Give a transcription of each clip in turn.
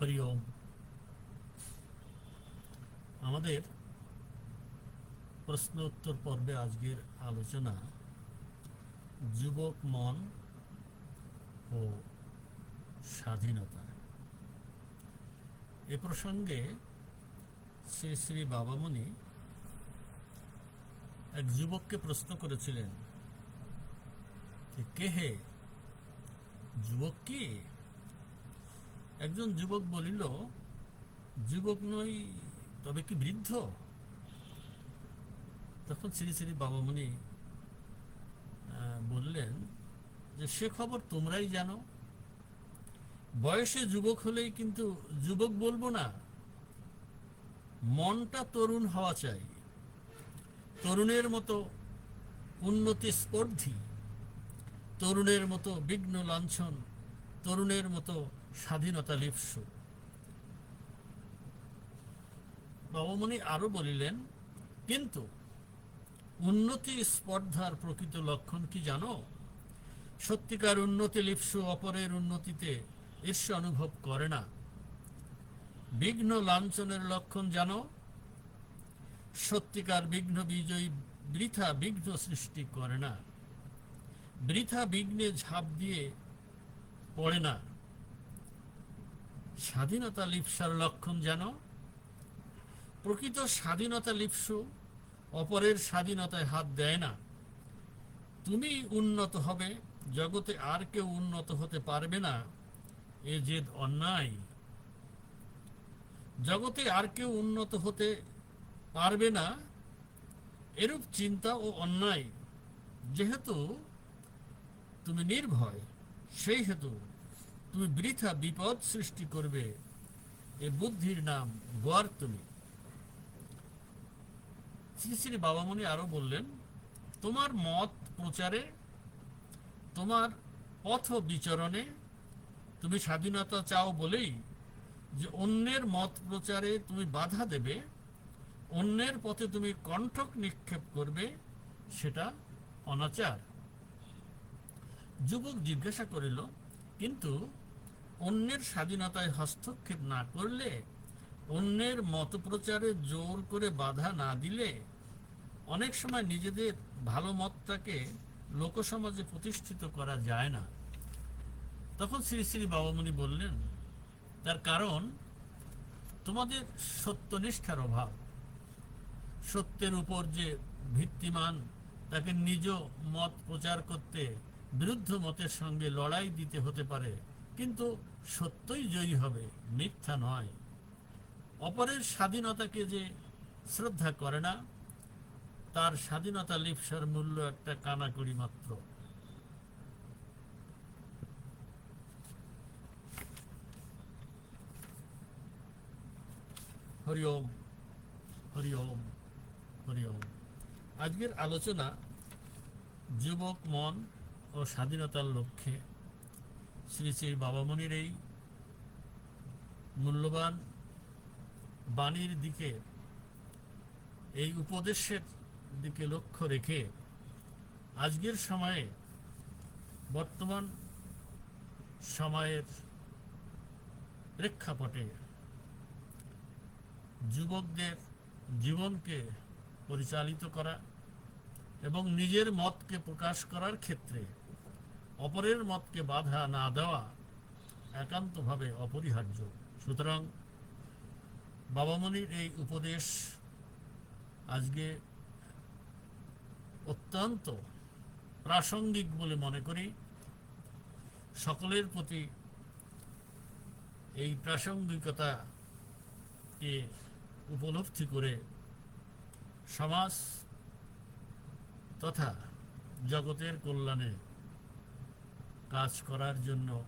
হরি আমাদের প্রশ্ন উত্তর পর্বে আজকের আলোচনা যুবক মন ও স্বাধীনতা। এ প্রসঙ্গে শ্রী শ্রী বাবামণি এক যুবককে প্রশ্ন করেছিলেন কে হে? যুবক কি? একজন যুবক বলিল, যুবক নই, তবে কি বৃদ্ধ? তখন শ্রী শ্রী বাবামণি বললেন, যে সে খবর তোমরাই জানো। বয়সে যুবক হলেই কিন্তু যুবক বলব না। মনটা তরুণ হওয়া চাই। তরুণের মতো উন্নতি স্পর্ধী। তরুণের মতো বিঘ্ন লাঞ্ছন। তরুণের মতো স্বাধীনতা লিপ্সু নবমণি আরও বলিলেন, কিন্তু উন্নতি স্পর্ধার প্রকৃত লক্ষণ কি জানো? সত্যিকার উন্নতি লিপ্সু অপরের উন্নতিতে ঈর্ষা অনুভব করে না। বিঘ্ন লাঞ্ছনের লক্ষণ জানো? সত্যিকার বিঘ্ন বিজয়ী বৃথা বিঘ্ন সৃষ্টি করে না। বৃথা বিঘ্নে ঝাঁপ দিয়ে পড়ে না। স্বাধীনতা লিপ্সার লক্ষণ জানো প্রকৃত স্বাধীনতা লিপ্সু অপরের স্বাধীনতায় হাত দেয় না। তুমি উন্নত হবে, জগতে আর কেউ উন্নত হতে পারবে না। এ জেদ অন্যায়। জগতে আর কেউ উন্নত হতে পারবে না, এরূপ চিন্তা ও অন্যায়। যেহেতু তুমি নির্ভয়, সেই হেতু তুমি বৃথা বিপদ সৃষ্টি করবে। এ বুদ্ধির নাম গোয়ার তুমি। শ্রী শ্রী বাবামণি আরও বললেন, তোমার মত প্রচারে, তোমার পথ বিচরণে তুমি স্বাধীনতা চাও বলেই যে অন্যের মত প্রচারে তুমি বাধা দেবে, অন্যের পথে তুমি কণ্ঠক নিক্ষেপ করবে, সেটা অনাচার। যুবক জিজ্ঞাসা করিল কিন্তু অন্যের স্বাধীনতায় হস্তক্ষেপ না করলে, অন্যের মত প্রচারে জোর করে বাধা না দিলে অনেক সময় নিজেদের ভালো মতটাকে লোকসমাজে প্রতিষ্ঠিত করা যায় না। তখন শ্রী শ্রী বাবামণি বললেন, তার কারণ, তোমাদের সত্যনিষ্ঠার অভাব। সত্যের উপর যে ভিত্তিমান, তাকে নিজ মত প্রচার করতে বিরুদ্ধ মতের সঙ্গে লড়াই দিতে হতে পারে, কিন্তু সত্যই জয়ী হবে, মিথ্যা নয়। অপরের স্বাধীনতাকে যে শ্রদ্ধা করে না, তার স্বাধীনতা লিপসার মূল্য একটা কানাকড়ি মাত্র। হরি ওম হরি ওম হরি ওম। আজকের আলোচনা, যুবক মন ও স্বাধীনতার লক্ষ্যে শ্রী শ্রী বাবামণির এই মূল্যবান বাণীর দিকে, এই উপদেশের দিকে লক্ষ্য রেখে আজকের সময়ে বর্তমান সময়ের প্রেক্ষাপটে যুবকদের জীবনকে পরিচালিত করা এবং নিজের মতকে প্রকাশ করার ক্ষেত্রে অপরের মতকে বাধা না দেওয়া একান্তভাবে অপরিহার্য। সুতরাং বাবামণির এই উপদেশ আজকে অত্যন্ত প্রাসঙ্গিক বলে মনে করি। সকলের প্রতি এই প্রাসঙ্গিকতাকে উপলব্ধি করে সমাজ তথা জগতের কল্যাণে কাজ করার জন্য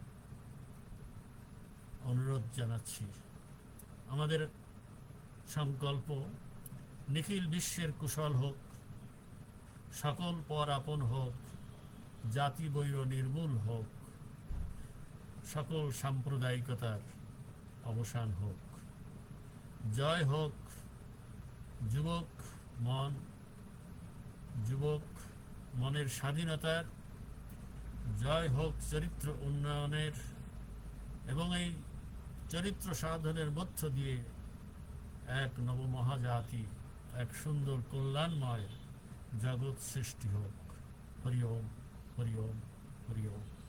অনুরোধ জানাচ্ছি। আমাদের সংকল্প, নিখিল বিশ্বের কুশল হোক, সকল পর আপন হোক, জাতি বৈর নির্মূল হোক, সকল সাম্প্রদায়িকতার অবসান হোক। জয় হোক, যুবক মন, যুবক মনের স্বাধীনতার জয় হোক চরিত্র উন্নয়নের এবং এই চরিত্র সাধনের মধ্য দিয়ে এক নবমহাজাতি, এক সুন্দর কল্যাণময় জগৎ সৃষ্টি হোক। হরি ওম হরি ওম হরি ওম।